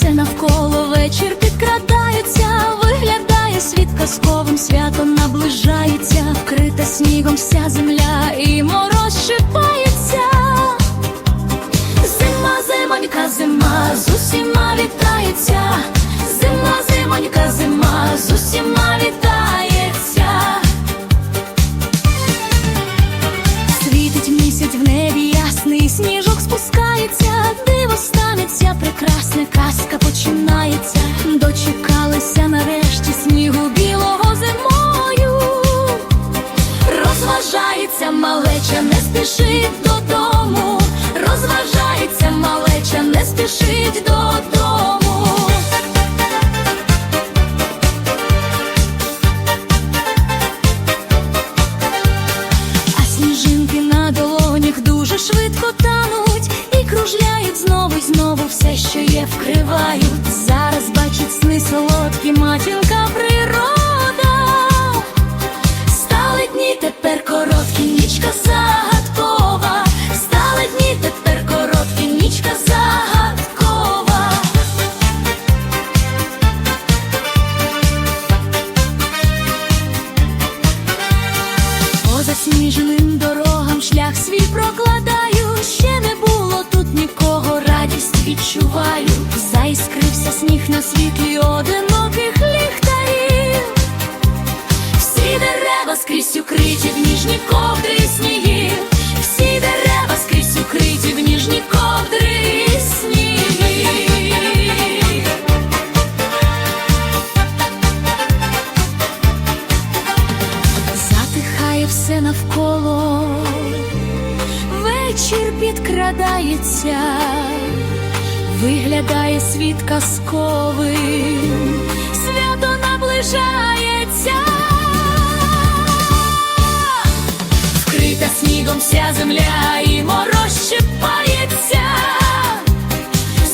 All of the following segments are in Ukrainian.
все навколо вечір підкрадається, виглядає світ казковим, свято наближається, вкрита снігом вся земля і мороз щипається. Зима, зимонька, зима, з усіма вітається, зима, зимонька, зима. Розважається малеча, не спішить додому. Розважається малеча, не спішить додому. А сніжинки на долонях дуже швидко тануть і кружляють знову й знову все, що є, вкривають. Зараз бачить сни засніженим дорогам шлях свій прокладаю. Ще не було тут нікого, радість відчуваю. Заіскрився сніг на світлі одиноких ліхтарів. Всі дерева скрізь укриті в ніжні ковдри снігів. Все навколо, вечір підкрадається, виглядає світ казковим, свято наближається, вкрита снігом вся земля і мороз щипається,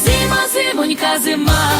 зима, зимонька, зима,